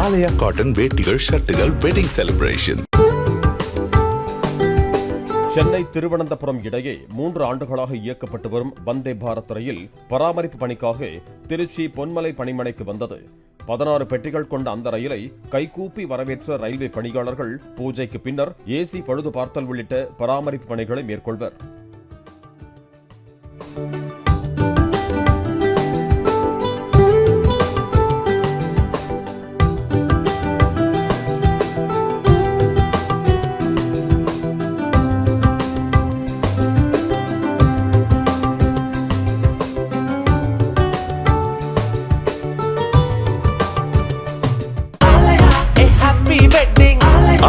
ஆலயா cotton வேட்டிகள் ஷர்ட்டுகள் wedding celebration Chennai Thiruvananthapuram இடையே மூன்று ஆண்டுகளாக இயக்கப்பட்டு வரும் வந்தே பாரத் ரயில் பராமரிப்பு பணிக்காக திருச்சி பொன்மலை பணிமனைக்கு வந்தது. பதினாறு பெட்டிகள் கொண்ட அந்த ரயிலை கைகூப்பி வரவேற்ற ரயில்வே பணியாளர்கள் பூஜைக்கு பின்னர் ஏசி பழுது பார்த்தல் உள்ளிட்ட பராமரிப்பு பணிகளை மேற்கொள்வர்.